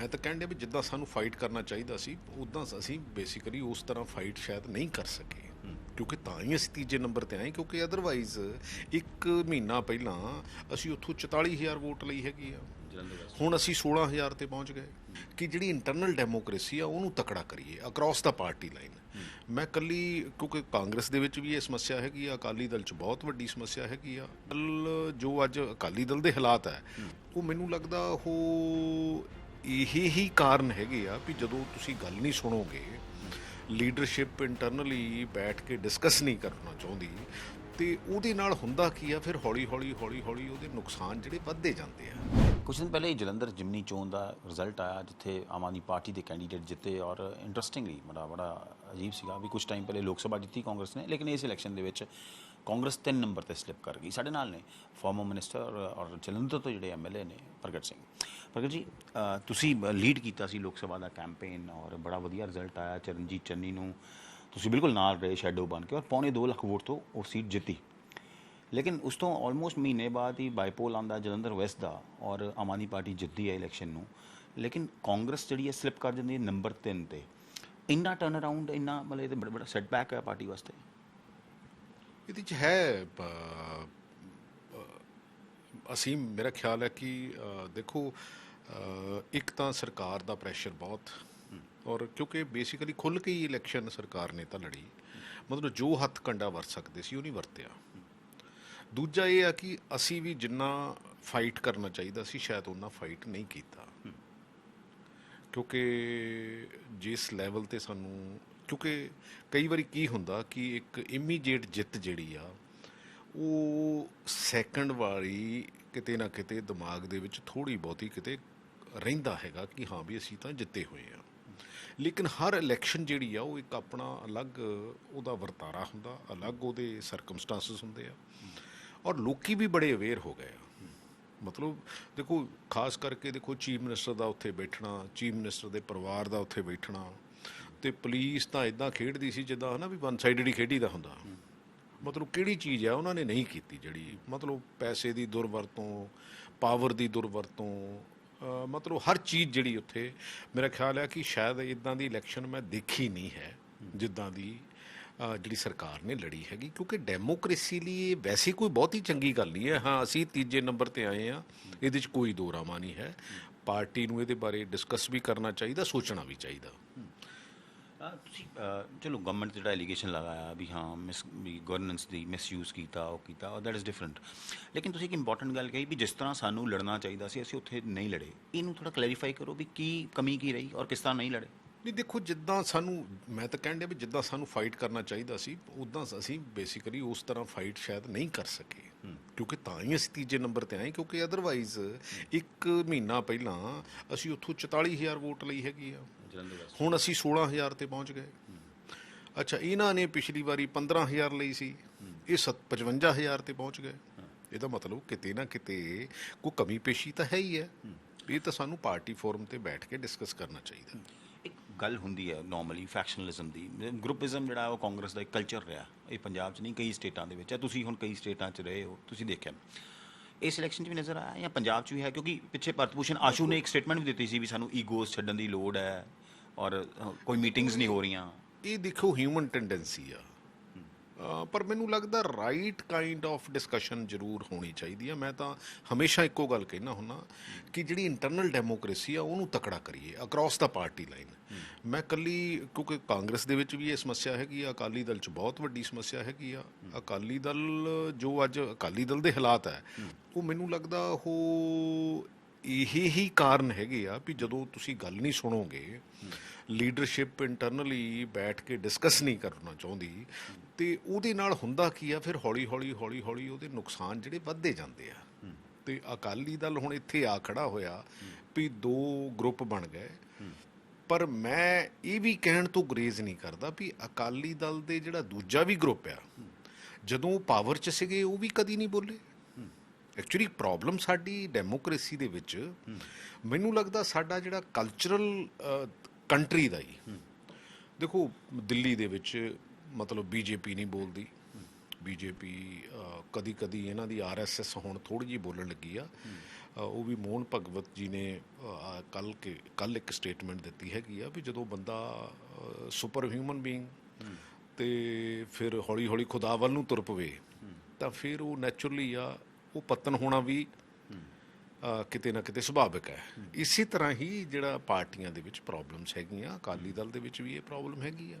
ਮੈਂ ਤਾਂ ਕਹਿੰਦੇ ਵੀ ਜਿੱਦਾਂ ਸਾਨੂੰ ਫਾਈਟ ਕਰਨਾ ਚਾਹੀਦਾ ਸੀ ਉਦਾਂ ਅਸੀਂ ਬੇਸਿਕਲੀ ਉਸ ਤਰ੍ਹਾਂ ਫਾਈਟ ਸ਼ਾਇਦ ਨਹੀਂ ਕਰ ਸਕੇ। ਕਿਉਂਕਿ ਤਾਂ ਹੀ ਅਸੀਂ ਤੀਜੇ ਨੰਬਰ ਤੇ ਆਏ ਕਿਉਂਕਿ ਅਦਰਵਾਈਜ਼ ਇੱਕ ਮਹੀਨਾ ਪਹਿਲਾਂ ਅਸੀਂ ਉੱਥੋਂ 44000 ਵੋਟ ਲਈ ਹੈਗੀ ਆ। ਹੁਣ ਅਸੀਂ 16000 ਤੇ ਪਹੁੰਚ ਗਏ। ਕਿ ਜਿਹੜੀ ਇੰਟਰਨਲ ਡੈਮੋਕ੍ਰੇਸੀ ਆ ਉਹਨੂੰ ਤਕੜਾ ਕਰੀਏ ਅਕ੍ਰੋਸ ਦਾ ਪਾਰਟੀ ਲਾਈਨ ਮੈਂ ਕੱਲੀ ਕਿਉਂਕਿ ਕਾਂਗਰਸ ਦੇ ਵਿੱਚ ਵੀ ਇਹ ਸਮੱਸਿਆ ਹੈਗੀ ਆ ਅਕਾਲੀ ਦਲ 'ਚ ਬਹੁਤ ਵੱਡੀ ਸਮੱਸਿਆ ਹੈਗੀ ਆ। ਜੋ ਅੱਜ ਅਕਾਲੀ ਦਲ ਦੇ ਹਾਲਾਤ ਹੈ। ਉਹ ਮੈਨੂੰ ਲੱਗਦਾ ਉਹ ਇਹੀ ਹੀ ਕਾਰਨ ਹੈਗੇ ਆ ਵੀ ਜਦੋਂ ਤੁਸੀਂ ਗੱਲ ਨਹੀਂ ਸੁਣੋਗੇ ਲੀਡਰਸ਼ਿਪ ਇੰਟਰਨਲੀ ਬੈਠ ਕੇ ਡਿਸਕਸ ਨਹੀਂ ਕਰਨਾ ਚਾਹੁੰਦੀ, ਤੇ ਉਹਦੇ ਨਾਲ ਹੁੰਦਾ ਕੀ ਆ? ਫਿਰ ਹੌਲੀ ਹੌਲੀ ਹੌਲੀ ਹੌਲੀ ਉਹਦੇ ਨੁਕਸਾਨ ਜਿਹੜੇ ਵੱਧਦੇ ਜਾਂਦੇ ਆ। ਕੁਝ ਦਿਨ ਪਹਿਲੇ ਜਲੰਧਰ ਜਿਮਨੀ ਚੋਣ ਦਾ ਰਿਜ਼ਲਟ ਆਇਆ, ਜਿੱਥੇ ਆਮ ਆਦਮੀ ਪਾਰਟੀ ਦੇ ਕੈਂਡੀਡੇਟ ਜਿੱਤੇ ਔਰ ਇੰਟਰਸਟਿੰਗਲੀ ਬੜਾ ਬੜਾ ਅਜੀਬ ਸੀਗਾ ਵੀ ਕੁਝ ਟਾਈਮ ਪਹਿਲੇ ਲੋਕ ਸਭਾ ਜਿੱਤੀ ਕਾਂਗਰਸ ਨੇ, ਲੇਕਿਨ ਇਸ ਇਲੈਕਸ਼ਨ ਦੇ ਵਿੱਚ ਕਾਂਗਰਸ 3 ਨੰਬਰ ਤੇ ਸਲਿੱਪ ਕਰ ਗਈ। ਸਾਡੇ ਨਾਲ ਨੇ ਫਾਰਮਰ ਮਿਨਿਸਟਰ ਔਰ ਜਲੰਧਰ ਤੋਂ ਜਿਹੜੇ ਐਮਐਲਏ ਨੇ ਪ੍ਰਗਟ ਸਿੰਘ। ਪ੍ਰਗਟ ਜੀ ਤੁਸੀਂ ਲੀਡ ਕੀਤਾ ਸੀ ਲੋਕ ਸਭਾ ਦਾ ਕੈਂਪੇਨ ਔਰ ਬੜਾ ਵਧੀਆ ਰਿਜ਼ਲਟ ਆਇਆ ਚਰਨਜੀਤ ਚੰਨੀ ਨੂੰ। ਤੁਸੀਂ ਬਿਲਕੁਲ ਨਾਲ ਰਹੇ ਸ਼ੈਡੋ ਬਣ ਕੇ ਔਰ ਪੌਣੇ 2 ਲੱਖ ਵੋਟ ਤੋਂ ਉਹ ਸੀਟ ਜਿੱਤੀ। ਲੇਕਿਨ ਉਸ ਤੋਂ ਆਲਮੋਸਟ ਮਹੀਨੇ ਬਾਅਦ ਹੀ ਬਾਈਪੋਲ ਆਂਦਾ ਜਲੰਧਰ ਵੈਸਟ ਦਾ ਔਰ ਆਮ ਆਦਮੀ ਪਾਰਟੀ ਜਿੱਤਦੀ ਹੈ ਇਲੈਕਸ਼ਨ ਨੂੰ। ਲੇਕਿਨ ਕਾਂਗਰਸ ਜਿਹੜੀ ਹੈ ਸਲਿੱਪ ਕਰ ਜਾਂਦੀ ਹੈ ਨੰਬਰ 3 ਤੇ। ਇੰਨਾ ਟਰਨ ਅਰਾਊਂਡ ਇੰਨਾ ਮਤਲਬ ਇਹ ਬੜਾ ਬੜਾ ਸੈਟਬੈਕ ਹੈ ਪਾਰਟੀ ਵਾਸਤੇ। ਇਹਦੇ ਚ ਹੈ ਅਸੀਂ, ਮੇਰਾ ਖਿਆਲ ਹੈ ਕਿ ਦੇਖੋ ਇੱਕ ਤਾਂ ਸਰਕਾਰ ਦਾ ਪ੍ਰੈਸ਼ਰ ਬਹੁਤ। ਔਰ ਕਿਉਂਕਿ ਬੇਸਿਕਲੀ ਖੁੱਲ ਕੇ ਹੀ ਇਲੈਕਸ਼ਨ ਸਰਕਾਰ ਨੇ ਤਾਂ ਲੜੀ। ਮਤਲਬ ਜੋ ਹੱਥ ਕੰਡਾ ਵਰਤ ਸਕਦੇ ਸੀ, ਉਹ ਨਹੀਂ ਵਰਤਿਆ। ਦੂਜਾ ਇਹ ਆ ਕਿ ਅਸੀਂ ਵੀ ਜਿੰਨਾ ਫਾਈਟ ਕਰਨਾ ਚਾਹੀਦਾ ਸੀ, ਸ਼ਾਇਦ ਉਹਨਾਂ ਫਾਈਟ ਨਹੀਂ ਕੀਤਾ। ਕਿਉਂਕਿ ਜਿਸ ਲੈਵਲ ਤੇ ਸਾਨੂੰ, ਕਿਉਂਕਿ ਕਈ ਵਾਰੀ ਕੀ ਹੁੰਦਾ ਕਿ ਇੱਕ ਇਮੀਡੀਏਟ ਜਿੱਤ ਜਿਹੜੀ ਆ, ਉਹ ਸੈਕੰਡ ਵਾਰੀ ਕਿਤੇ ਨਾ ਕਿਤੇ ਦਿਮਾਗ ਦੇ ਵਿੱਚ ਥੋੜੀ ਬਹੁਤੀ ਕਿਤੇ ਰਹਿੰਦਾ ਹੈਗਾ ਕਿ ਹਾਂ ਵੀ ਅਸੀਂ ਤਾਂ ਜਿੱਤੇ ਹੋਏ ਆ ਲੇਕਿਨ ਹਰ ਇਲੈਕਸ਼ਨ ਜਿਹੜੀ ਆ, ਉਹ ਇੱਕ ਆਪਣਾ ਅਲੱਗ ਉਹਦਾ ਵਰਤਾਰਾ ਹੁੰਦਾ, ਅਲੱਗ ਉਹਦੇ ਸਰਕਮਸਟੈਂਸਸ ਹੁੰਦੇ ਆ। ਔਰ ਲੋਕੀ ਵੀ ਬੜੇ ਅਵੇਅਰ ਹੋ ਗਏ ਆ। ਮਤਲਬ ਦੇਖੋ, ਖਾਸ ਕਰਕੇ ਦੇਖੋ, ਚੀਫ ਮਿਨਿਸਟਰ ਦਾ ਉੱਥੇ ਬੈਠਣਾ, ਚੀਫ ਮਿਨਿਸਟਰ ਦੇ ਪਰਿਵਾਰ ਦਾ ਉੱਥੇ ਬੈਠਣਾ, ਤੇ ਪੁਲਿਸ ਤਾਂ ਇਦਾਂ ਖੇਡਦੀ ਸੀ ਜਿੱਦਾਂ ਹਨਾ ਵੀ ਵਨ ਸਾਈਡਡ ਹੀ ਖੇਡੀਦਾ ਹੁੰਦਾ। ਮਤਲਬ ਕਿਹੜੀ ਚੀਜ਼ ਹੈ ਉਹਨਾਂ ਨੇ ਨਹੀਂ ਕੀਤੀ ਜਿਹੜੀ, ਮਤਲਬ ਪੈਸੇ ਦੀ ਦੁਰਵਰਤੋਂ ਪਾਵਰ ਦੀ ਦੁਰਵਰਤੋਂ ਮਤਲਬ ਹਰ ਚੀਜ਼ ਜਿਹੜੀ ਉੱਥੇ, ਮੇਰਾ ਖਿਆਲ ਹੈ ਕਿ ਸ਼ਾਇਦ ਇਦਾਂ ਦੀ ਇਲੈਕਸ਼ਨ ਮੈਂ ਦੇਖੀ ਨਹੀਂ ਹੈ, ਜਿੱਦਾਂ ਦੀ ਜਿਹੜੀ ਸਰਕਾਰ ਨੇ ਲੜੀ ਹੈਗੀ, ਕਿਉਂਕਿ ਡੈਮੋਕ੍ਰੇਸੀ ਲਈ ਇਹ ਵੈਸੇ ਕੋਈ ਬਹੁਤ ਹੀ ਚੰਗੀ ਗੱਲ ਨਹੀਂ ਹੈ। ਹਾਂ, ਅਸੀਂ ਤੀਜੇ ਨੰਬਰ ਤੇ ਆਏ ਆ ਇਹਦੇ 'ਚ ਕੋਈ ਦੋ ਰਾਮਾ ਨਹੀਂ ਹੈ। ਪਾਰਟੀ ਨੂੰ ਇਹਦੇ ਬਾਰੇ ਡਿਸਕਸ ਵੀ ਕਰਨਾ ਚਾਹੀਦਾ, ਸੋਚਣਾ ਵੀ ਚਾਹੀਦਾ। ਤੁਸੀਂ ਚਲੋ ਗਵਰਨਮੈਂਟ ਜਿਹੜਾ ਐਲੀਗੇਸ਼ਨ ਲਗਾਇਆ ਵੀ ਹਾਂ ਮਿਸ ਵੀ ਗਵਰਨੈਂਸ ਦੀ ਮਿਸਯੂਜ਼ ਕੀਤਾ ਉਹ ਕੀਤਾ ਦੈਟ ਇਜ਼ ਡਿਫਰੈਂਟ ਲੇਕਿਨ ਤੁਸੀਂ ਇੱਕ ਇੰਪੋਰਟੈਂਟ ਗੱਲ ਕਹੀ ਵੀ ਜਿਸ ਤਰ੍ਹਾਂ ਸਾਨੂੰ ਲੜਨਾ ਚਾਹੀਦਾ ਸੀ ਅਸੀਂ ਉੱਥੇ ਨਹੀਂ ਲੜੇ। ਇਹਨੂੰ ਥੋੜਾ ਕਲੈਰੀਫਾਈ ਕਰੋ ਵੀ ਕੀ ਕਮੀ ਕੀ ਰਹੀ ਔਰ ਕਿਸ ਤਰ੍ਹਾਂ ਨਹੀਂ ਲੜੇ। ਨਹੀਂ ਦੇਖੋ ਜਿੱਦਾਂ ਸਾਨੂੰ ਮੈਂ ਤਾਂ ਕਹਿੰਦੇ ਵੀ ਜਿੱਦਾਂ ਸਾਨੂੰ ਫਾਈਟ ਕਰਨਾ ਚਾਹੀਦਾ ਸੀ ਉਦਾਂ ਅਸੀਂ ਬੇਸਿਕਲੀ ਉਸ ਤਰ੍ਹਾਂ ਫਾਈਟ ਸ਼ਾਇਦ ਨਹੀਂ ਕਰ ਸਕੇ। ਕਿਉਂਕਿ ਤਾਂ ਹੀ ਅਸੀਂ ਤੀਜੇ ਨੰਬਰ ਤੇ ਆਏ ਕਿਉਂਕਿ ਅਦਰਵਾਈਜ਼ ਇੱਕ ਮਹੀਨਾ ਪਹਿਲਾਂ ਅਸੀਂ ਉੱਥੋਂ 44000 ਵੋਟ ਲਈ ਹੈਗੀ ਆ। ਹੁਣ ਅਸੀਂ 16000 ਤੇ ਪਹੁੰਚ ਗਏ। ਅੱਛਾ ਇਹਨਾਂ ਨੇ ਪਿਛਲੀ ਵਾਰੀ 15000 ਲਈ ਸੀ। ਇਹ ਸੱਤ- 55000 ਤੇ ਪਹੁੰਚ ਗਏ। ਇਹਦਾ ਮਤਲਬ ਕਿਤੇ ਨਾ ਕਿਤੇ ਕੋਈ ਕਮੀ ਪੇਸ਼ੀ ਤਾਂ ਹੈ ਹੀ ਹੈ। ਇਹ ਤਾਂ ਸਾਨੂੰ ਪਾਰਟੀ ਫੋਰਮ ਤੇ ਬੈਠ ਕੇ ਡਿਸਕਸ ਕਰਨਾ ਚਾਹੀਦਾ। ਇੱਕ ਗੱਲ ਹੁੰਦੀ ਹੈ ਨਾਰਮਲੀ ਫੈਕਸ਼ਨਲਿਜ਼ਮ ਦੀ। ਗਰੁੱਪਿਜ਼ਮ ਜਿਹੜਾ ਉਹ ਕਾਂਗਰਸ ਦਾ ਇੱਕ ਕਲਚਰ ਰਿਹਾ। ਇਹ ਪੰਜਾਬ 'ਚ ਨਹੀਂ ਕਈ ਸਟੇਟਾਂ ਦੇ ਵਿੱਚ ਹੈ। ਤੁਸੀਂ ਹੁਣ ਕਈ ਸਟੇਟਾਂ 'ਚ ਰਹੇ ਹੋ। ਤੁਸੀਂ ਦੇਖਿਆ। ਇਸ ਇਲੈਕਸ਼ਨ 'ਚ ਵੀ ਨਜ਼ਰ ਆਇਆ ਜਾਂ ਪੰਜਾਬ 'ਚ ਵੀ ਹੈ? ਕਿਉਂਕਿ ਪਿੱਛੇ ਭਰਤਭੂਸ਼ਣ ਆਸ਼ੂ ਨੇ ਇੱਕ ਸਟੇਟਮੈਂਟ ਵੀ ਦਿੱਤੀ ਸੀ ਵੀ ਸਾਨੂੰ ਈਗੋਸ ਛੱਡਣ ਦੀ ਲੋੜ ਹੈ ਔਰ ਕੋਈ ਮੀਟਿੰਗਸ ਨਹੀਂ ਹੋ ਰਹੀਆਂ। ਇਹ ਦੇਖੋ ਹਿਊਮਨ ਟੈਂਡੈਂਸੀ ਆ। ਪਰ ਮੈਨੂੰ ਲੱਗਦਾ ਰਾਈਟ ਕਾਈਂਡ ਆਫ ਡਿਸਕਸ਼ਨ ਜ਼ਰੂਰ ਹੋਣੀ ਚਾਹੀਦੀ ਹੈ। ਮੈਂ ਤਾਂ ਹਮੇਸ਼ਾ ਇੱਕੋ ਗੱਲ ਕਹਿਣਾ ਹੁੰਨਾ ਕਿ ਜਿਹੜੀ ਇੰਟਰਨਲ ਡੈਮੋਕ੍ਰੇਸੀ ਆ, ਉਹਨੂੰ ਤਕੜਾ ਕਰੀਏ ਅਕ੍ਰੋਸ ਦਾ ਪਾਰਟੀ ਲਾਈਨ ਮੈਂ ਕੱਲੀ, ਕਿਉਂਕਿ ਕਾਂਗਰਸ ਦੇ ਵਿੱਚ ਵੀ ਇਹ ਸਮੱਸਿਆ ਹੈਗੀ ਆ, ਅਕਾਲੀ ਦਲ 'ਚ ਬਹੁਤ ਵੱਡੀ ਸਮੱਸਿਆ ਹੈਗੀ ਆ। ਅਕਾਲੀ ਦਲ ਜੋ ਅੱਜ ਅਕਾਲੀ ਦਲ ਦੇ ਹਾਲਾਤ ਹੈ ਉਹ ਮੈਨੂੰ ਲੱਗਦਾ ਉਹ ਇਹੀ ਹੀ ਕਾਰਨ ਹੈਗੇ ਆ ਵੀ ਜਦੋਂ ਤੁਸੀਂ ਗੱਲ ਨਹੀਂ ਸੁਣੋਗੇ, ਲੀਡਰਸ਼ਿਪ ਇੰਟਰਨਲੀ ਬੈਠ ਕੇ ਡਿਸਕਸ ਨਹੀਂ ਕਰਨਾ ਚਾਹੁੰਦੀ, ਤੇ ਉਹਦੇ ਨਾਲ ਹੁੰਦਾ ਕੀ ਆ, ਫਿਰ ਹੌਲੀ ਹੌਲੀ ਹੌਲੀ ਹੌਲੀ ਉਹਦੇ ਨੁਕਸਾਨ ਜਿਹੜੇ ਵੱਧਦੇ ਜਾਂਦੇ ਆ। ਤੇ ਅਕਾਲੀ ਦਲ ਹੁਣ ਇੱਥੇ ਆ ਖੜਾ ਹੋਇਆ ਵੀ ਦੋ ਗਰੁੱਪ ਬਣ ਗਏ। ਪਰ ਮੈਂ ਇਹ ਵੀ ਕਹਿਣ ਤੋਂ ਗਰੇਜ਼ ਨਹੀਂ ਕਰਦਾ ਵੀ ਅਕਾਲੀ ਦਲ ਦੇ ਜਿਹੜਾ ਦੂਜਾ ਵੀ ਗਰੁੱਪ ਆ, ਜਦੋਂ ਪਾਵਰ 'ਚ ਸੀਗੇ ਉਹ ਵੀ ਕਦੀ ਨਹੀਂ ਬੋਲੇ। ਐਕਚੁਅਲੀ ਪ੍ਰੋਬਲਮ ਸਾਡੀ ਡੈਮੋਕ੍ਰੇਸੀ ਦੇ ਵਿੱਚ ਮੈਨੂੰ ਲੱਗਦਾ ਸਾਡਾ ਜਿਹੜਾ ਕਲਚਰਲ ਕੰਟਰੀ ਦਾ ਹੀ। ਦੇਖੋ, ਦਿੱਲੀ ਦੇ ਵਿੱਚ ਮਤਲਬ ਬੀਜੇਪੀ ਨਹੀਂ ਬੋਲਦੀ। ਬੀਜੇਪੀ ਕਦੀ ਕਦੀ ਇਹਨਾਂ ਦੀ ਆਰਐਸਐਸ ਹੁਣ ਥੋੜੀ ਜਿਹੀ ਬੋਲਣ ਲੱਗੀ ਆ। ਉਹ ਵੀ ਮੋਹਨ ਭਗਵਤ ਜੀ ਨੇ ਕੱਲ ਕੇ, ਕੱਲ ਇੱਕ ਸਟੇਟਮੈਂਟ ਦਿੱਤੀ ਹੈਗੀ ਆ ਵੀ ਜਦੋਂ ਬੰਦਾ ਸੁਪਰ ਹਿਊਮਨ ਬੀਇੰਗ ਤੇ ਫਿਰ ਹੌਲੀ ਹੌਲੀ ਖੁਦਾ ਵੱਲ ਨੂੰ ਤੁਰ ਪਵੇ, ਤਾਂ ਫਿਰ ਉਹ ਨੈਚੁਰਲੀ ਆ ਉਹ ਪਤਨ ਹੋਣਾ ਵੀ ਕਿਤੇ ਨਾ ਕਿਤੇ ਸੁਭਾਵਿਕ ਹੈ। ਇਸੇ ਤਰ੍ਹਾਂ ਹੀ ਜਿਹੜਾ ਪਾਰਟੀਆਂ ਦੇ ਵਿੱਚ ਪ੍ਰੋਬਲਮਸ ਹੈਗੀਆਂ ਅਕਾਲੀ ਦਲ ਦੇ ਵਿੱਚ ਵੀ ਇਹ ਪ੍ਰੋਬਲਮ ਹੈਗੀ ਆ।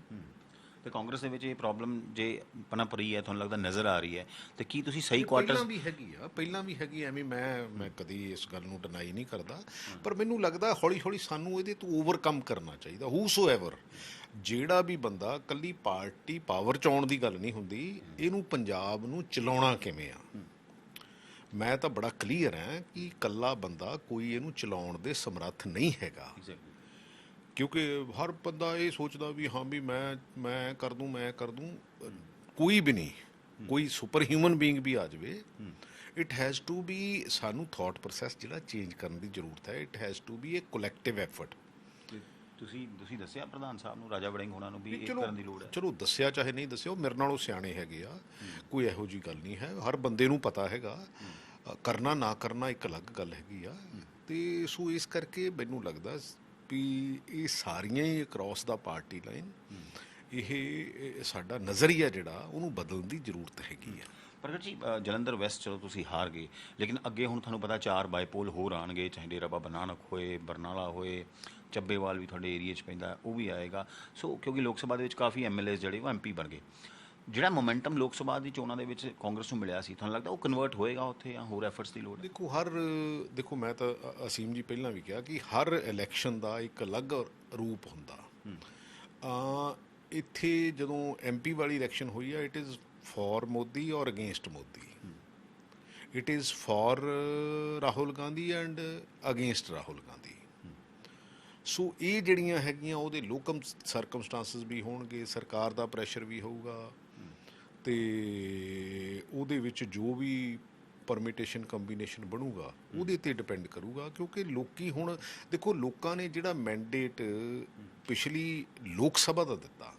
ਤੇ ਕਾਂਗਰਸ ਦੇ ਵਿੱਚ ਇਹ ਪ੍ਰੋਬਲਮ ਜੇ ਪਨਪ ਰਹੀ ਹੈ ਤੁਹਾਨੂੰ ਲੱਗਦਾ ਨਜ਼ਰ ਆ ਰਹੀ ਹੈ ਤੇ ਕੀ ਤੁਸੀਂ ਸਹੀ ਕੁਆਟਰਸ ਪਹਿਲਾਂ ਵੀ ਹੈਗੀ ਆ ਪਹਿਲਾਂ ਵੀ ਹੈਗੀ ਐਵੇਂ ਮੈਂ ਮੈਂ ਕਦੀ ਇਸ ਗੱਲ ਨੂੰ ਡਿਨਾਈ ਨਹੀਂ ਕਰਦਾ। ਪਰ ਮੈਨੂੰ ਲੱਗਦਾ ਹੌਲੀ ਹੌਲੀ ਸਾਨੂੰ ਇਹਦੇ ਤੋਂ ਓਵਰਕਮ ਕਰਨਾ ਚਾਹੀਦਾ ਹੂਸੋਐਵਰ ਜਿਹੜਾ ਵੀ ਬੰਦਾ ਕੱਲੀ ਪਾਰਟੀ ਪਾਵਰ ਚ ਆਉਣ ਦੀ ਗੱਲ ਨਹੀਂ ਹੁੰਦੀ ਇਹਨੂੰ ਪੰਜਾਬ ਨੂੰ ਚਲਾਉਣਾ ਕਿਵੇਂ ਆ? ਮੈਂ ਤਾਂ ਬੜਾ ਕਲੀਅਰ ਹਾਂ ਕਿ ਕੱਲਾ ਬੰਦਾ ਕੋਈ ਇਹਨੂੰ ਚਲਾਉਣ ਦੇ ਸਮਰੱਥ ਨਹੀਂ ਹੈਗਾ। ਕਿਉਂਕਿ ਹਰ ਬੰਦਾ ਇਹ ਸੋਚਦਾ ਵੀ ਹਾਂ ਵੀ ਮੈਂ ਮੈਂ ਕਰ ਦੂੰ ਮੈਂ ਕਰ ਦੂੰ ਕੋਈ ਵੀ ਨਹੀਂ ਕੋਈ ਸੁਪਰ ਹਿਊਮਨ ਬੀਇੰਗ ਵੀ ਆ ਜਾਵੇ ਇਟ ਹੈਜ਼ ਟੂ ਬੀ ਸਾਨੂੰ ਥਾਟ ਪ੍ਰੋਸੈਸ ਜਿਹੜਾ ਚੇਂਜ ਕਰਨ ਦੀ ਜ਼ਰੂਰਤ ਹੈ it has to be a collective effort ਤੁਸੀਂ ਤੁਸੀਂ ਦੱਸਿਆ ਪ੍ਰਧਾਨ ਸਾਹਿਬ ਨੂੰ ਰਾਜਾ ਵੜਿੰਗ ਹੋਣਾ ਨੂੰ ਵੀ ਇਹ ਕਰਨ ਦੀ ਲੋੜ ਹੈ? ਚਲੋ ਦੱਸਿਆ ਚਾਹੇ ਨਹੀਂ ਉਹ ਮੇਰੇ ਨਾਲੋਂ ਸਿਆਣੇ ਹੈਗੇ ਆ। ਕੋਈ ਇਹੋ ਜੀ ਗੱਲ ਨਹੀਂ ਹੈ। ਹਰ ਬੰਦੇ ਨੂੰ ਪਤਾ ਹੈਗਾ। ਕਰਨਾ ਨਾ ਕਰਨਾ ਇੱਕ ਅਲੱਗ ਗੱਲ ਹੈਗੀ ਆ। ਤੇ ਸੋ ਇਸ ਕਰਕੇ ਮੈਨੂੰ ਲੱਗਦਾ ਵੀ ਇਹ ਸਾਰੀਆਂ ਹੀ ਅਕ੍ਰੋਸ ਦਾ ਪਾਰਟੀ ਲਾਈਨ ਇਹ ਸਾਡਾ ਨਜ਼ਰੀਆ ਜਿਹੜਾ ਉਹਨੂੰ ਬਦਲਣ ਦੀ ਜ਼ਰੂਰਤ ਹੈਗੀ ਆ। ਪ੍ਰਗਟ ਜੀ ਜਲੰਧਰ ਵੈਸਟ ਚਲੋ ਤੁਸੀਂ ਹਾਰ ਗਏ ਲੇਕਿਨ ਅੱਗੇ ਹੁਣ ਤੁਹਾਨੂੰ ਪਤਾ ਚਾਰ ਬਾਈਪੋਲ ਹੋਰ ਆਣਗੇ ਚਾਹੇ ਡੇਰਾ ਬਾਬਾ ਨਾਨਕ ਹੋਏ ਬਰਨਾਲਾ ਹੋਏ ਚੱਬੇਵਾਲ ਵੀ ਤੁਹਾਡੇ ਏਰੀਆ 'ਚ ਪੈਂਦਾ ਉਹ ਵੀ ਆਏਗਾ। ਸੋ ਕਿਉਂਕਿ ਲੋਕ ਸਭਾ ਦੇ ਵਿੱਚ ਕਾਫੀ ਐਮਐਲਏ ਜਿਹੜੇ ਉਹ ਐਮਪੀ ਬਣ ਗਏ। ਜਿਹੜਾ ਮੋਮੈਂਟਮ ਲੋਕ ਸਭਾ ਦੀ ਚੋਣਾਂ ਦੇ ਵਿੱਚ ਕਾਂਗਰਸ ਨੂੰ ਮਿਲਿਆ ਸੀ ਤੁਹਾਨੂੰ ਲੱਗਦਾ ਉਹ ਕਨਵਰਟ ਹੋਏਗਾ ਉੱਥੇ ਜਾਂ ਹੋਰ ਐਫਰਟਸ ਦੀ ਲੋੜ ਹੈ? ਦੇਖੋ ਹਰ ਦੇਖੋ ਮੈਂ ਤਾਂ ਅਸੀਮ ਜੀ ਪਹਿਲਾਂ ਵੀ ਕਿਹਾ ਕਿ ਹਰ ਇਲੈਕਸ਼ਨ ਦਾ ਇੱਕ ਅਲੱਗ ਰੂਪ ਹੁੰਦਾ। ਆ ਇੱਥੇ ਜਦੋਂ ਐਮਪੀ ਵਾਲੀ ਇਲੈਕਸ਼ਨ ਹੋਈ ਆ it is for Modi or against Modi it is for Rahul Gandhi and against Rahul Gandhi so ਇਹ ਜਿਹੜੀਆਂ ਹੈਗੀਆਂ, ਉਹਦੇ ਲੋਕਮ ਸਰਕਮਸਟੈਂਸਸ ਵੀ ਹੋਣਗੇ, ਸਰਕਾਰ ਦਾ ਪ੍ਰੈਸ਼ਰ ਵੀ ਹੋਊਗਾ, ਤੇ ਉਹਦੇ ਵਿੱਚ ਜੋ ਵੀ ਪਰਮਿਟੇਸ਼ਨ ਕੰਬੀਨੇਸ਼ਨ ਬਣੂਗਾ, ਉਹਦੇ ਤੇ ਡਿਪੈਂਡ ਕਰੂਗਾ, ਕਿਉਂਕਿ ਲੋਕੀ ਹੁਣ, ਦੇਖੋ, ਲੋਕਾਂ ਨੇ ਜਿਹੜਾ ਮੈਂਡੇਟ ਪਿਛਲੀ ਲੋਕ ਸਭਾ ਦਾ ਦਿੱਤਾ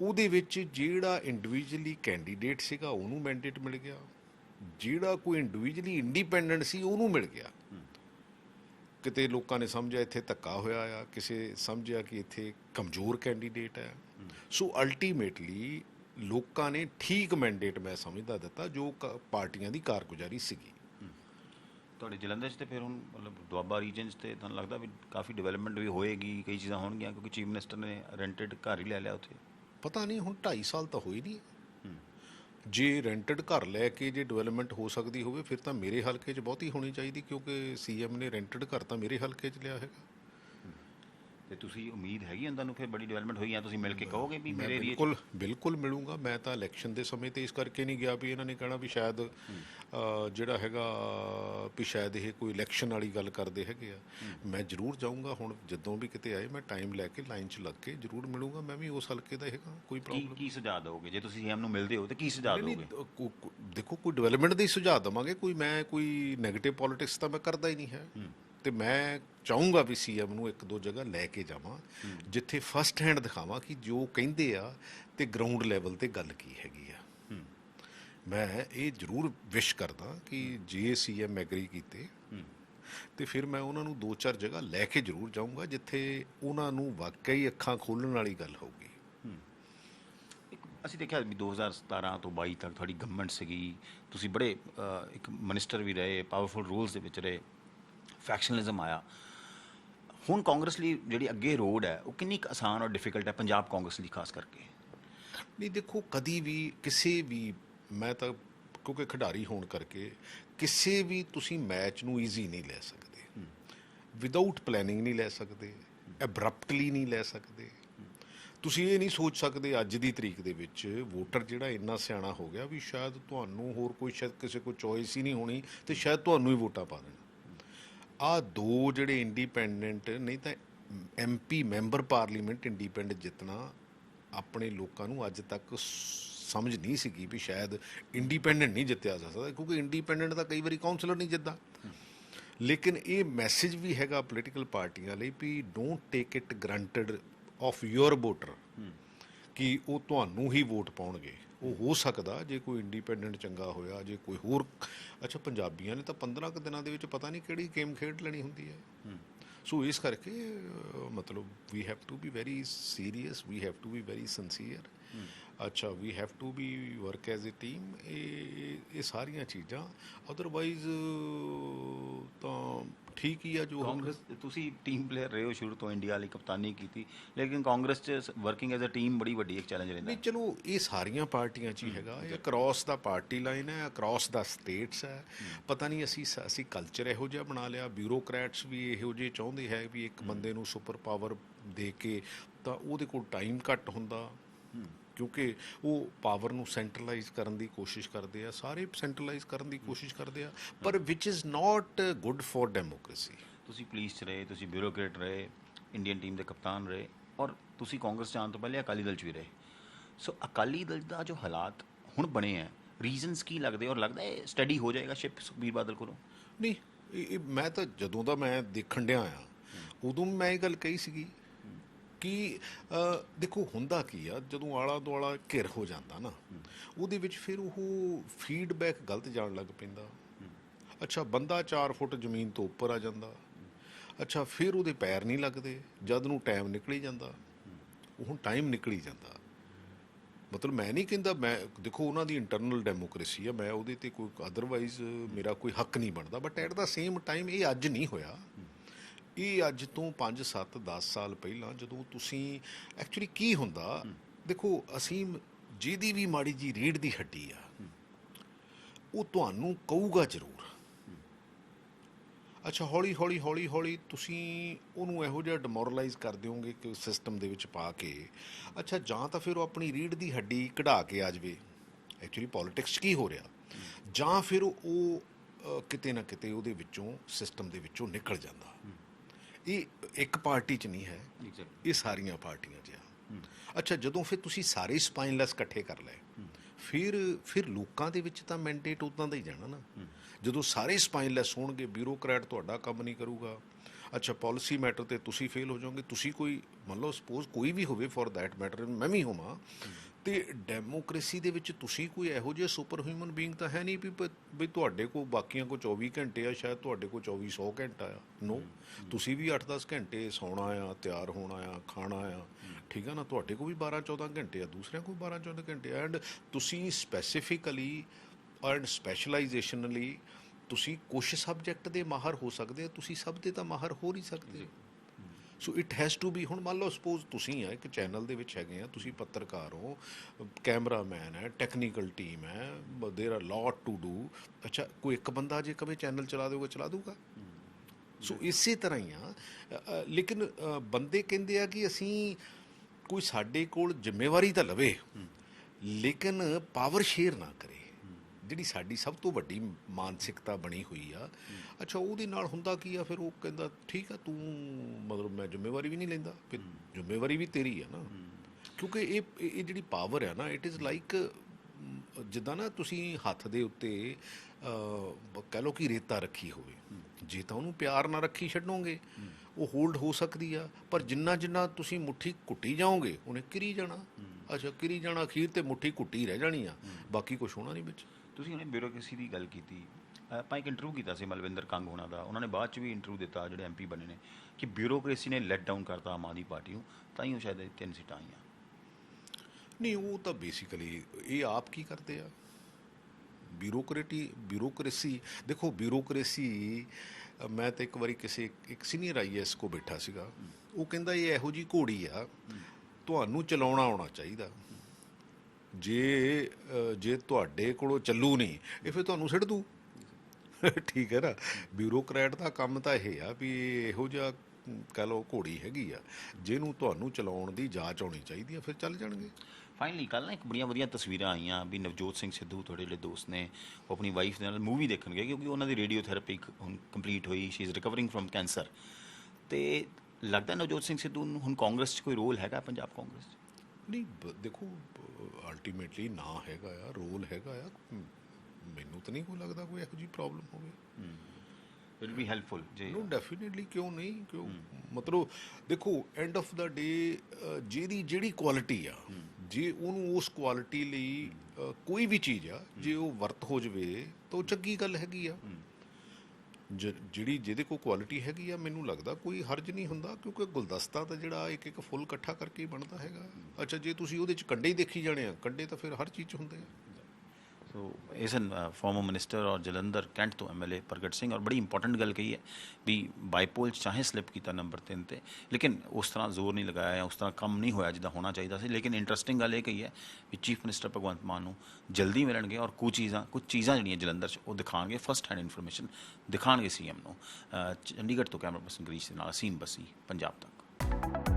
ਉਹਦੇ ਵਿੱਚ ਜਿਹੜਾ ਇੰਡੀਵਿਜੂਅਲੀ ਕੈਂਡੀਡੇਟ ਸੀਗਾ, ਉਹਨੂੰ ਮੈਂਡੇਟ ਮਿਲ ਗਿਆ। ਜਿਹੜਾ ਕੋਈ ਇੰਡੀਵਿਜੂਅਲੀ ਇੰਡੀਪੈਂਡੈਂਟ ਸੀ, ਉਹਨੂੰ ਮਿਲ ਗਿਆ। ਕਿਤੇ ਲੋਕਾਂ ਨੇ ਸਮਝਿਆ ਇੱਥੇ ਧੱਕਾ ਹੋਇਆ ਆ, ਕਿਸੇ ਸਮਝਿਆ ਕਿ ਇੱਥੇ ਕਮਜ਼ੋਰ ਕੈਂਡੀਡੇਟ ਹੈ। ਸੋ ਅਲਟੀਮੇਟਲੀ ਲੋਕਾਂ ਨੇ ਠੀਕ ਮੈਂਡੇਟ ਮੈਂ ਸਮਝਦਾ ਦਿੱਤਾ, ਜੋ ਕ- ਪਾਰਟੀਆਂ ਦੀ ਕਾਰਗੁਜ਼ਾਰੀ ਸੀਗੀ। ਤੁਹਾਡੇ ਜਲੰਧਰ 'ਚ ਤੇ ਫਿਰ ਹੁਣ ਮਤਲਬ ਦੁਆਬਾ ਰੀਜਨ 'ਚ ਤੇ ਤੁਹਾਨੂੰ ਲੱਗਦਾ ਵੀ ਕਾਫੀ ਡਿਵੈਲਪਮੈਂਟ ਵੀ ਹੋਏਗੀ, ਕਈ ਚੀਜ਼ਾਂ ਹੋਣਗੀਆਂ, ਕਿਉਂਕਿ ਚੀਫ ਮਿਨਿਸਟਰ ਨੇ ਰੈਂਟਡ ਘਰ ਹੀ ਲੈ ਲਿਆ ਉੱਥੇ। ਪਤਾ ਨਹੀਂ, ਹੁਣ 2.5 ਸਾਲ ਤਾਂ ਹੋਈ ਨਹੀਂ। ਜੇ ਰੈਂਟਡ ਘਰ ਲੈ ਕੇ ਜੇ ਡਿਵੈਲਪਮੈਂਟ ਹੋ ਸਕਦੀ ਹੋਵੇ, ਫਿਰ ਤਾਂ ਮੇਰੇ ਹਲਕੇ 'ਚ ਬਹੁਤੀ ਹੋਣੀ ਚਾਹੀਦੀ, ਕਿਉਂਕਿ ਸੀਐਮ ਨੇ ਰੈਂਟਡ ਘਰ ਤਾਂ ਮੇਰੇ ਹਲਕੇ 'ਚ ਲਿਆ ਹੈਗਾ। ਤੇ ਤੁਸੀਂ ਉਮੀਦ ਹੈਗੀ ਉਹਨਾਂ ਨੂੰ ਫਿਰ ਬੜੀ ਡਿਵੈਲਪਮੈਂਟ ਹੋਈ ਆ ਤੁਸੀਂ ਮਿਲ ਕੇ ਕਹੋਗੇ ਵੀ ਮੇਰੇ ਏਰੀਆ ਬਿਲਕੁਲ ਬਿਲਕੁਲ ਮਿਲੂੰਗਾ। ਮੈਂ ਤਾਂ ਇਲੈਕਸ਼ਨ ਦੇ ਸਮੇਂ ਤੇ ਇਸ ਕਰਕੇ ਨਹੀਂ ਗਿਆ ਵੀ ਇਹਨਾਂ ਨੇ ਕਹਿਣਾ ਵੀ ਸ਼ਾਇਦ ਜਿਹੜਾ ਹੈਗਾ ਵੀ ਸ਼ਾਇਦ ਇਹ ਕੋਈ ਇਲੈਕਸ਼ਨ ਵਾਲੀ ਗੱਲ ਕਰਦੇ ਹੈਗੇ ਆ। ਮੈਂ ਜ਼ਰੂਰ ਜਾਊਂਗਾ ਹੁਣ ਜਦੋਂ ਵੀ ਕਿਤੇ ਆਏ ਮੈਂ ਟਾਈਮ ਲੈ ਕੇ ਲਾਈਨ 'ਚ ਲੱਗ ਕੇ ਜ਼ਰੂਰ ਮਿਲੂੰਗਾ। ਮੈਂ ਵੀ ਉਸ ਹਲਕੇ ਦਾ ਹੈਗਾ ਕੋਈ ਕੀ ਪ੍ਰੋਬਲਮ ਕੀ ਸੁਝਾਅ ਦਿਓਗੇ? ਜੇ ਤੁਸੀਂ ਸੀਐਮ ਨੂੰ ਮਿਲਦੇ ਹੋ ਤੇ ਕੀ ਸੁਝਾਅ ਕੋ- ਕੋ- ਦੇਖੋ ਕੋਈ ਡਿਵੈਲਪਮੈਂਟ ਦੇ ਸੁਝਾਅ ਦਵਾਂਗੇ। ਕੋਈ ਮੈਂ ਕੋਈ 네ਗੇਟਿਵ ਪੋਲਿਟਿਕਸ ਤਾਂ ਮੈਂ ਕਰਦਾ ਹੀ ਨਹੀਂ ਹੈ। ਤੇ ਮੈਂ ਚਾਹੂੰਗਾ ਵੀ ਸੀਐਮ ਨੂੰ ਇੱਕ ਦੋ ਜਗ੍ਹਾ ਲੈ ਕੇ ਜਾਵਾਂ ਜਿੱਥੇ ਫਸਟ ਹੈਂਡ ਦਿਖਾਵਾਂ ਕਿ ਜੋ ਕਹਿੰਦੇ ਆ ਤੇ ਗਰਾਊਂਡ ਲੈਵਲ ਤੇ ਗੱਲ ਕੀ ਹੈਗੀ ਆ। ਮੈਂ ਇਹ ਜ਼ਰੂਰ ਵਿਸ਼ ਕਰਦਾ ਕਿ ਜੇ ਸੀਐਮ ਐਗਰੀ ਕੀਤੇ ਤੇ ਫਿਰ ਮੈਂ ਉਹਨਾਂ ਨੂੰ ਦੋ ਚਾਰ ਜਗ੍ਹਾ ਲੈ ਕੇ ਜ਼ਰੂਰ ਜਾਊਂਗਾ ਜਿੱਥੇ ਉਹਨਾਂ ਨੂੰ ਵਾਕਈ ਅੱਖਾਂ ਖੋਲਣ ਵਾਲੀ ਗੱਲ ਹੋਊਗੀ। ਅਸੀਂ ਦੇਖਿਆ ਵੀ 2017 ਤੋਂ 22 ਤੱਕ ਤੁਹਾਡੀ ਗਵਰਨਮੈਂਟ ਸੀਗੀ ਤੁਸੀਂ ਬੜੇ ਇੱਕ ਮਿਨਿਸਟਰ ਵੀ ਰਹੇ ਪਾਵਰਫੁਲ ਰੋਲਸ ਦੇ ਵਿੱਚ ਰਹੇ। ਫੈਕਸ਼ਨਲਿਜ਼ਮ ਆਇਆ। ਹੁਣ ਕਾਂਗਰਸ ਲਈ ਜਿਹੜੀ ਅੱਗੇ ਰੋਡ ਹੈ, ਉਹ ਕਿੰਨੀ ਕੁ ਆਸਾਨ ਔਰ ਡਿਫਿਕਲਟ ਹੈ ਪੰਜਾਬ ਕਾਂਗਰਸ ਲਈ ਖਾਸ ਕਰਕੇ? ਨਹੀਂ, ਦੇਖੋ, ਕਦੀ ਵੀ ਕਿਸੇ ਵੀ, ਮੈਂ ਤਾਂ ਕਿਉਂਕਿ ਖਿਡਾਰੀ ਹੋਣ ਕਰਕੇ ਕਿਸੇ ਵੀ ਤੁਸੀਂ ਮੈਚ ਨੂੰ ਈਜ਼ੀ ਨਹੀਂ ਲੈ ਸਕਦੇ। ਵਿਦਆਊਟ ਪਲੈਨਿੰਗ ਨਹੀਂ ਲੈ ਸਕਦੇ ਐਬਰਪਟਲੀ ਨਹੀਂ ਲੈ ਸਕਦੇ। ਤੁਸੀਂ ਇਹ ਨਹੀਂ ਸੋਚ ਸਕਦੇ ਅੱਜ ਦੀ ਤਰੀਕ ਦੇ ਵਿੱਚ ਵੋਟਰ ਜਿਹੜਾ ਇੰਨਾ ਸਿਆਣਾ ਹੋ ਗਿਆ ਵੀ ਸ਼ਾਇਦ ਤੁਹਾਨੂੰ ਹੋਰ ਕੋਈ ਸ਼ਾਇਦ ਕਿਸੇ ਕੋਲ ਚੋਇਸ ਹੀ ਨਹੀਂ ਹੋਣੀ ਤੇ ਸ਼ਾਇਦ ਤੁਹਾਨੂੰ ਹੀ ਵੋਟਾਂ ਪਾ ਦੇਣ। ਆ ਦੋ ਜਿਹੜੇ ਇੰਡੀਪੈਂਡੈਂਟ ਨਹੀਂ ਤਾਂ ਐਮਪੀ ਮੈਂਬਰ ਪਾਰਲੀਮੈਂਟ ਇੰਡੀਪੈਂਡੈਂਟ ਜਿੱਤਣਾ ਆਪਣੇ ਲੋਕਾਂ ਨੂੰ ਅੱਜ ਤੱਕ ਸਮਝ ਨਹੀਂ ਸੀਗੀ ਵੀ ਸ਼ਾਇਦ ਇੰਡੀਪੈਂਡੈਂਟ ਨਹੀਂ ਜਿੱਤਿਆ ਜਾ ਸਕਦਾ ਕਿਉਂਕਿ ਇੰਡੀਪੈਂਡੈਂਟ ਤਾਂ ਕਈ ਵਾਰੀ ਕਾਉਂਸਲਰ ਨਹੀਂ ਜਿੱਤਦਾ। ਲੇਕਿਨ ਇਹ ਮੈਸੇਜ ਵੀ ਹੈਗਾ ਪੋਲੀਟੀਕਲ ਪਾਰਟੀਆਂ ਲਈ ਵੀ don't take it granted of your voter ਕਿ ਉਹ ਤੁਹਾਨੂੰ ਹੀ ਵੋਟ ਪਾਉਣਗੇ। ਉਹ ਹੋ ਸਕਦਾ ਜੇ ਕੋਈ ਇੰਡੀਪੈਂਡੈਂਟ ਚੰਗਾ ਹੋਇਆ ਜੇ ਕੋਈ ਹੋਰ ਅੱਛਾ ਪੰਜਾਬੀਆਂ ਨੇ ਤਾਂ 15 ਕੁ ਦਿਨਾਂ ਦੇ ਵਿੱਚ ਪਤਾ ਨਹੀਂ ਕਿਹੜੀ ਗੇਮ ਖੇਡ ਲੈਣੀ ਹੁੰਦੀ ਹੈ। ਸੋ ਇਸ ਕਰਕੇ ਮਤਲਬ ਵੀ have to be very serious we have to be very sincere ਅੱਛਾ we have to be work as a team ਇਹ ਇਹ ਸਾਰੀਆਂ ਚੀਜ਼ਾਂ। ਅਦਰਵਾਈਜ਼ ਤਾਂ ਠੀਕ ਹੀ ਆ ਜੋ ਕਾਂਗਰਸ ਤੁਸੀਂ ਟੀਮ ਪਲੇਅਰ ਰਹੇ ਹੋ ਸ਼ੁਰੂ ਤੋਂ ਇੰਡੀਆ ਲਈ ਕਪਤਾਨੀ ਕੀਤੀ। ਲੇਕਿਨ ਕਾਂਗਰਸ ਚ ਵਰਕਿੰਗ ਐਜ਼ ਅ ਟੀਮ ਬੜੀ ਵੱਡੀ ਇੱਕ ਚੈਲੰਜ ਰਹਿੰਦਾ। ਨਹੀਂ ਚਲੋ ਇਹ ਸਾਰੀਆਂ ਪਾਰਟੀਆਂ 'ਚ ਹੀ ਹੈਗਾ। ਇਹ ਅਕ੍ਰੋਸ ਦਾ ਪਾਰਟੀ ਲਾਈਨ ਹੈ ਅਕ੍ਰੋਸ ਦਾ ਸਟੇਟਸ ਹੈ। ਪਤਾ ਨਹੀਂ ਅਸੀਂ ਅਸੀਂ ਕਲਚਰ ਇਹੋ ਜਿਹਾ ਬਣਾ ਲਿਆ। ਬਿਊਰੋਕਰੈਟਸ ਵੀ ਇਹੋ ਜਿਹੇ ਚਾਹੁੰਦੇ ਹੈ ਵੀ ਇੱਕ ਬੰਦੇ ਨੂੰ ਸੁਪਰ ਪਾਵਰ ਦੇ ਕੇ ਤਾਂ ਉਹਦੇ ਕੋਲ ਟਾਈਮ ਘੱਟ ਹੁੰਦਾ। ਕਿਉਂਕਿ ਉਹ ਪਾਵਰ ਨੂੰ ਸੈਂਟਰਲਾਈਜ਼ ਕਰਨ ਦੀ ਕੋਸ਼ਿਸ਼ ਕਰਦੇ ਆ ਸਾਰੇ ਸੈਂਟਰਲਾਈਜ਼ ਕਰਨ ਦੀ ਕੋਸ਼ਿਸ਼ ਕਰਦੇ ਆ ਪਰ which is not good for democracy ਤੁਸੀਂ ਪੁਲਿਸ ਚ ਰਹੇ ਤੁਸੀਂ ਬਿਊਰੋਕਰੇਟ ਰਹੇ ਇੰਡੀਅਨ ਟੀਮ ਦੇ ਕਪਤਾਨ ਰਹੇ ਔਰ ਤੁਸੀਂ ਕਾਂਗਰਸ ਆਉਣ ਤੋਂ ਪਹਿਲੇ ਅਕਾਲੀ ਦਲ ਚ ਵੀ ਰਹੇ। ਸੋ ਅਕਾਲੀ ਦਲ ਦਾ ਜੋ ਹਾਲਾਤ ਹੁਣ ਬਣੇ ਆ ਰੀਜ਼ਨਸ ਕੀ ਲੱਗਦੇ? ਔਰ ਲੱਗਦਾ ਹੈ ਸਟੱਡੀ ਹੋ ਜਾਏਗਾ ਸ਼ਿਪ ਸੁਖਬੀਰ ਬਾਦਲ ਕੋਲੋਂ? ਨਹੀਂ ਮੈਂ ਤਾਂ ਜਦੋਂ ਦਾ ਮੈਂ ਦੇਖਣ ਡਿਆ ਆ ਉਦੋਂ ਮੈਂ ਇਹ ਗੱਲ ਕਹੀ ਸੀਗੀ ਕਿ ਦੇਖੋ ਹੁੰਦਾ ਕੀ ਆ, ਜਦੋਂ ਆਲਾ ਦੁਆਲਾ ਘਿਰ ਹੋ ਜਾਂਦਾ ਨਾ, ਉਹਦੇ ਵਿੱਚ ਫਿਰ ਉਹ ਫੀਡਬੈਕ ਗਲਤ ਜਾਣ ਲੱਗ ਪੈਂਦਾ। ਅੱਛਾ, ਬੰਦਾ 4 ਫੁੱਟ ਜ਼ਮੀਨ ਤੋਂ ਉੱਪਰ ਆ ਜਾਂਦਾ। ਅੱਛਾ, ਫਿਰ ਉਹਦੇ ਪੈਰ ਨਹੀਂ ਲੱਗਦੇ, ਜਦ ਨੂੰ ਟਾਈਮ ਨਿਕਲੀ ਜਾਂਦਾ, ਉਹ ਹੁਣ ਟਾਈਮ ਨਿਕਲੀ ਜਾਂਦਾ। ਮਤਲਬ ਮੈਂ ਨਹੀਂ ਕਹਿੰਦਾ, ਮੈਂ, ਦੇਖੋ ਉਹਨਾਂ ਦੀ ਇੰਟਰਨਲ ਡੈਮੋਕ੍ਰੇਸੀ ਆ, ਮੈਂ ਉਹਦੇ ਤੇ ਕੋਈ ਅਦਰਵਾਈਜ਼ ਮੇਰਾ ਕੋਈ ਹੱਕ ਨਹੀਂ ਬਣਦਾ but at the same time ਇਹ ਅੱਜ ਨਹੀਂ ਹੋਇਆ। ਇਹ ਅੱਜ ਤੋਂ 5 7 10 ਸਾਲ ਪਹਿਲਾਂ ਜਦੋਂ ਤੁਸੀਂ ਐਕਚੁਅਲੀ ਕੀ ਹੁੰਦਾ, ਦੇਖੋ ਅਸੀਂ ਜਿਹਦੀ ਵੀ ਮਾੜੀ ਜੀ ਰੀੜ ਦੀ ਹੱਡੀ ਆ, ਉਹ ਤੁਹਾਨੂੰ ਕਹੂਗਾ ਜ਼ਰੂਰ। ਅੱਛਾ, ਹੌਲੀ ਹੌਲੀ ਹੌਲੀ ਹੌਲੀ ਤੁਸੀਂ ਉਹਨੂੰ ਇਹੋ ਜਿਹਾ ਡਿਮੋਰਲਾਈਜ਼ ਕਰ ਦਿਓਗੇ ਕਿ ਸਿਸਟਮ ਦੇ ਵਿੱਚ ਪਾ ਕੇ। ਅੱਛਾ, ਜਾਂ ਤਾਂ ਫਿਰ ਉਹ ਆਪਣੀ ਰੀੜ ਦੀ ਹੱਡੀ ਕਢਾ ਕੇ ਆ ਜਾਵੇ। ਐਕਚੁਅਲੀ ਪੋਲਿਟਿਕਸ ਕੀ ਹੋ ਰਿਹਾ? ਜਾਂ ਫਿਰ ਉਹ ਕਿਤੇ ਨਾ ਕਿਤੇ ਉਹਦੇ ਵਿੱਚੋਂ ਸਿਸਟਮ ਦੇ ਵਿੱਚੋਂ ਨਿਕਲ ਜਾਂਦਾ। ਇਹ ਇੱਕ ਪਾਰਟੀ 'ਚ ਨਹੀਂ ਹੈ। ਇਹ ਸਾਰੀਆਂ ਪਾਰਟੀਆਂ 'ਚ ਆ ਅੱਛਾ ਜਦੋਂ ਫਿਰ ਤੁਸੀਂ ਸਾਰੇ ਸਪਾਈਨਲੈਸ ਇਕੱਠੇ ਕਰ ਲਏ ਫਿਰ ਫਿਰ ਲੋਕਾਂ ਦੇ ਵਿੱਚ ਤਾਂ ਮੈਂਡੇਟ ਉਦਾਂ ਦਾ ਹੀ ਜਾਣਾ ਨਾ। ਜਦੋਂ ਸਾਰੇ ਸਪਾਈਨਲੈਸ ਹੋਣਗੇ ਬਿਊਰੋਕਰੇਟ ਤੁਹਾਡਾ ਕੰਮ ਨਹੀਂ ਕਰੂਗਾ। ਅੱਛਾ ਪਾਲਿਸੀ ਮੈਟਰ ਤੇ ਤੁਸੀਂ ਫੇਲ ਹੋ ਜਾਓਗੇ। ਤੁਸੀਂ ਕੋਈ ਮੰਨ ਲਓ ਸਪੋਜ਼ ਕੋਈ ਵੀ ਹੋਵੇ ਫॉर दैट ਮੈਟਰ ਮੈਂ ਵੀ ਹੋਵਾਂ। ਤੇ ਡੈਮੋਕ੍ਰੇਸੀ ਦੇ ਵਿੱਚ ਤੁਸੀਂ ਕੋਈ ਇਹੋ ਜਿਹੇ ਸੁਪਰ ਹਿਊਮਨ ਬੀਇੰਗ ਤਾਂ ਹੈ ਨਹੀਂ ਵੀ ਵੀ ਤੁਹਾਡੇ ਕੋਲ ਬਾਕੀਆਂ ਕੋਲ 24 ਘੰਟੇ ਆ ਸ਼ਾਇਦ ਤੁਹਾਡੇ ਕੋਲ 2400 ਘੰਟਾ ਆ। ਨੋ ਤੁਸੀਂ ਵੀ 8-10 ਘੰਟੇ ਸੌਣਾ ਆ ਤਿਆਰ ਹੋਣਾ ਆ ਖਾਣਾ ਆ। ਠੀਕ ਆ ਨਾ ਤੁਹਾਡੇ ਕੋਲ ਵੀ 12-14 ਘੰਟੇ ਆ ਦੂਸਰਿਆਂ ਕੋਲ 12-14 ਘੰਟੇ ਐਂਡ ਤੁਸੀਂ ਸਪੈਸੀਫਿਕਲੀ ਐਂਡ ਸਪੈਸ਼ਲਾਈਜੇਸ਼ਨਲੀ ਤੁਸੀਂ ਕੁਝ ਸਬਜੈਕਟ ਦੇ ਮਾਹਰ ਹੋ ਸਕਦੇ ਆ ਤੁਸੀਂ ਸਭ ਦੇ ਤਾਂ ਮਾਹਰ ਹੋ ਨਹੀਂ ਸਕਦੇ। so it has to be ਹੁਣ ਮੰਨ ਲਓ ਸਪੋਜ਼ ਤੁਸੀਂ ਆ ਇੱਕ ਚੈਨਲ ਦੇ ਵਿੱਚ ਹੈਗੇ ਆ ਤੁਸੀਂ ਪੱਤਰਕਾਰ ਹੋ ਕੈਮਰਾਮੈਨ ਹੈ ਟੈਕਨੀਕਲ ਟੀਮ ਹੈ there are lot to do ਅੱਛਾ ਕੋਈ ਇੱਕ ਬੰਦਾ ਜੇ ਕਵੇ ਚੈਨਲ ਚਲਾ ਦੇਊਗਾ ਚਲਾ ਦੂਗਾ ਸੋ ਇਸੇ ਤਰ੍ਹਾਂ ਹੀ ਆ ਅ, ਅ, ਲੇਕਿਨ ਅ, ਬੰਦੇ ਕਹਿੰਦੇ ਆ ਕਿ ਅਸੀਂ ਕੋਈ ਸਾਡੇ ਕੋਲ ਜ਼ਿੰਮੇਵਾਰੀ ਤਾਂ ਲਵੇ ਲੇਕਿਨ ਪਾਵਰ ਸ਼ੇਅਰ ਨਾ ਕਰੇ ਜਿਹੜੀ ਸਾਡੀ ਸਭ ਤੋਂ ਵੱਡੀ ਮਾਨਸਿਕਤਾ ਬਣੀ ਹੋਈ ਆ ਅੱਛਾ ਉਹਦੇ ਨਾਲ ਹੁੰਦਾ ਕੀ ਆ? ਫਿਰ ਉਹ ਕਹਿੰਦਾ ਠੀਕ ਆ ਤੂੰ ਮਤਲਬ ਮੈਂ ਜ਼ਿੰਮੇਵਾਰੀ ਵੀ ਨਹੀਂ ਲੈਂਦਾ ਫਿਰ ਜ਼ਿੰਮੇਵਾਰੀ ਵੀ ਤੇਰੀ ਆ ਨਾ। ਕਿਉਂਕਿ ਇਹ ਇਹ ਜਿਹੜੀ ਪਾਵਰ ਹੈ ਨਾ ਇਟ ਇਜ਼ ਲਾਈਕ ਜਿੱਦਾਂ ਨਾ ਤੁਸੀਂ ਹੱਥ ਦੇ ਉੱਤੇ ਅਹ, ਕਹਿ ਲਓ ਕਿ ਰੇਤਾ ਰੱਖੀ ਹੋਵੇ ਜੇ ਤਾਂ ਉਹਨੂੰ ਪਿਆਰ ਨਾਲ ਰੱਖੀ ਛੱਡੋਗੇ ਉਹ ਹੋਲਡ ਹੋ ਸਕਦੀ ਆ ਪਰ ਜਿੰਨਾ ਜਿੰਨਾ ਤੁਸੀਂ ਮੁੱਠੀ ਕੁੱਟੀ ਜਾਓਗੇ ਉਹਨੇ ਕਿਰੀ ਜਾਣਾ। ਅੱਛਾ ਕਿਰੀ ਜਾਣਾ ਅਖੀਰ ਤੇ ਮੁੱਠੀ ਕੁੱਟੀ ਰਹਿ ਜਾਣੀ ਆ ਬਾਕੀ ਕੁਝ ਹੋਣਾ ਨਹੀਂ ਵਿੱਚ। ਤੁਸੀਂ ਉਹਨੇ ਬਿਊਰੋਕ੍ਰੇਸੀ ਦੀ ਗੱਲ ਕੀਤੀ ਆਪਾਂ ਇੱਕ ਇੰਟਰਵਿਊ ਕੀਤਾ ਸੀ ਮਲਵਿੰਦਰ ਕੰਗ ਹੋਣਾ ਦਾ ਉਹਨਾਂ ਨੇ ਬਾਅਦ ਚ ਵੀ ਇੰਟਰਵਿਊ ਦਿੱਤਾ ਜਿਹੜੇ ਐਮਪੀ ਬਣੇ ਨੇ ਕਿ ਬਿਊਰੋਕ੍ਰੇਸੀ ਨੇ ਲੈਟ ਡਾਊਨ ਕਰਤਾ ਆਮ ਆਦਮੀ ਪਾਰਟੀ ਨੂੰ ਤਾਂ ਹੀ ਉਹ ਸ਼ਾਇਦ ਇਹ ਤਿੰਨ ਸੀਟਾਂ ਆਈਆਂ। ਨਹੀਂ ਉਹ ਤਾਂ ਬੇਸਿਕਲੀ ਇਹ ਆਪ ਕੀ ਕਰਦੇ ਆ? ਬਿਊਰੋਕਰੇਟੀ ਬਿਊਰੋਕ੍ਰੇਸੀ ਦੇਖੋ ਬਿਊਰੋਕ੍ਰੇਸੀ ਮੈਂ ਤਾਂ ਇੱਕ ਵਾਰੀ ਕਿਸੇ ਇੱਕ ਸੀਨੀਅਰ ਆਈਐਸ ਕੋ ਬੈਠਾ ਸੀਗਾ ਉਹ ਕਹਿੰਦਾ ਇਹ ਇਹੋ ਜੀ ਘੋੜੀ ਆ ਤੁਹਾਨੂੰ ਚਲਾਉਣਾ ਆਉਣਾ ਚਾਹੀਦਾ। ਜੇ ਜੇ ਤੁਹਾਡੇ ਕੋਲੋਂ ਚੱਲੂ ਨਹੀਂ ਇਹ ਫਿਰ ਤੁਹਾਨੂੰ ਸਿੱਟ ਦੂ। ਠੀਕ ਹੈ ਨਾ? ਬਿਊਰੋਕਰੈਟ ਦਾ ਕੰਮ ਤਾਂ ਇਹ ਆ ਵੀ ਇਹੋ ਜਿਹਾ ਅਮ, ਕਹਿ ਲਓ ਘੋੜੀ ਹੈਗੀ ਆ ਜਿਹਨੂੰ ਤੁਹਾਨੂੰ ਚਲਾਉਣ ਦੀ ਜਾਂਚ ਆਉਣੀ ਚਾਹੀਦੀ ਆ ਫਿਰ ਚੱਲ ਜਾਣਗੇ। ਫਾਈਨਲੀ ਕੱਲ ਨਾ ਇੱਕ ਬੜੀਆਂ ਵਧੀਆ ਤਸਵੀਰਾਂ ਆਈਆਂ ਵੀ ਨਵਜੋਤ ਸਿੰਘ ਸਿੱਧੂ ਤੁਹਾਡੇ ਜਿਹੜੇ ਦੋਸਤ ਨੇ ਉਹ ਆਪਣੀ ਵਾਈਫ ਦੇ ਨਾਲ ਮੂਵੀ ਦੇਖਣ ਗਏ ਕਿਉਂਕਿ ਉਹਨਾਂ ਦੀ ਰੇਡੀਓਥੈਰੇਪੀ ਹੁਣ ਕੰਪਲੀਟ ਹੋਈ she is recovering from cancer ਤੇ ਲੱਗਦਾ ਨਵਜੋਤ ਸਿੰਘ ਸਿੱਧੂ ਨੂੰ ਹੁਣ ਕਾਂਗਰਸ 'ਚ ਕੋਈ ਰੋਲ ਹੈਗਾ ਪੰਜਾਬ ਕਾਂਗਰਸ 'ਚ? ਨਹੀਂ ਦੇਖੋ ਅਲਟੀਮੇਟਲੀ ਨਾ ਹੈਗਾ ਆ ਰੋਲ ਹੈਗਾ ਆ ਮੈਨੂੰ ਤਾਂ ਨਹੀਂ ਕੋਈ ਲੱਗਦਾ ਕੋਈ ਇਹੋ ਜੀ ਪ੍ਰੋਬਲਮ ਹੋਵੇ। ਇਟ ਵਿਲ ਬੀ ਹੈਲਪਫੁਲ ਜੇ ਨੋ ਡੈਫੀਨਿਟਲੀ ਕਿਉਂ ਨਹੀਂ ਕਿਉਂ ਮਤਲਬ ਦੇਖੋ ਐਂਡ ਆਫ ਦਾ ਡੇ ਜਿਹਦੀ ਜਿਹੜੀ ਕੁਆਲਿਟੀ ਆ ਜੇ ਉਹਨੂੰ ਉਸ ਕੁਆਲਿਟੀ ਲਈ ਕੋਈ ਵੀ ਚੀਜ਼ ਆ ਜੇ ਉਹ ਵਰਤ ਹੋ ਜਵੇ ਤਾਂ ਉਹ ਚੰਗੀ ਗੱਲ ਹੈਗੀ ਆ। ਜਿਹੜੀ ਜਿਹਦੇ ਕੋਲ ਕੁਆਲਿਟੀ ਹੈਗੀ ਆ, ਮੈਨੂੰ ਲੱਗਦਾ ਕੋਈ ਹਰਜ ਨਹੀਂ ਹੁੰਦਾ, ਕਿਉਂਕਿ ਗੁਲਦਸਤਾ ਤਾਂ ਜਿਹੜਾ ਇੱਕ ਇੱਕ ਫੁੱਲ ਇਕੱਠਾ ਕਰਕੇ ਬਣਦਾ ਹੈਗਾ। ਅੱਛਾ, ਜੇ ਤੁਸੀਂ ਉਹਦੇ ਚ ਕੰਡੇ ਹੀ ਦੇਖੀ ਜਾਣੇ ਆ, ਕੰਡੇ ਤਾਂ ਫਿਰ ਹਰ ਚੀਜ਼ ਚ ਹੁੰਦੇ ਆ। ਸੋ ਇਸ ਫਾਰਮਰ ਮਿਨਿਸਟਰ ਔਰ ਜਲੰਧਰ ਕੈਂਟ ਤੋਂ ਐਮਐਲਏ ਪ੍ਰਗਟ ਸਿੰਘ ਔਰ ਬੜੀ ਇੰਪੋਰਟੈਂਟ ਗੱਲ ਕਹੀ ਹੈ ਵੀ ਬਾਈਪੋਲ 'ਚ ਚਾਹੇ ਸਲਿੱਪ ਕੀਤਾ ਨੰਬਰ 3 ਤੇ ਲੇਕਿਨ ਉਸ ਤਰ੍ਹਾਂ ਜ਼ੋਰ ਨਹੀਂ ਲਗਾਇਆ ਜਾਂ ਉਸ ਤਰ੍ਹਾਂ ਕੰਮ ਨਹੀਂ ਹੋਇਆ ਜਿੱਦਾਂ ਹੋਣਾ ਚਾਹੀਦਾ ਸੀ ਲੇਕਿਨ ਇੰਟਰਸਟਿੰਗ ਗੱਲ ਇਹ ਕਹੀ ਹੈ ਵੀ ਚੀਫ ਮਿਨਿਸਟਰ ਭਗਵੰਤ ਮਾਨ ਨੂੰ ਜਲਦੀ ਮਿਲਣਗੇ ਔਰ ਕੁਝ ਚੀਜ਼ਾਂ ਕੁਝ ਚੀਜ਼ਾਂ ਜਿਹੜੀਆਂ ਜਲੰਧਰ 'ਚ ਉਹ ਦਿਖਾਣਗੇ ਫਸਟ ਹੈਂਡ ਇਨਫੋਰਮੇਸ਼ਨ ਦਿਖਾਣਗੇ ਸੀਐਮ ਨੂੰ ਚੰਡੀਗੜ੍ਹ ਤੋਂ ਕੈਮਰਾ ਪਰਸਨ ਗਰੀਸ਼ ਦੇ ਨਾਲ ਅਸੀਮ ਬਸੀ ਪੰਜਾਬ ਤੱਕ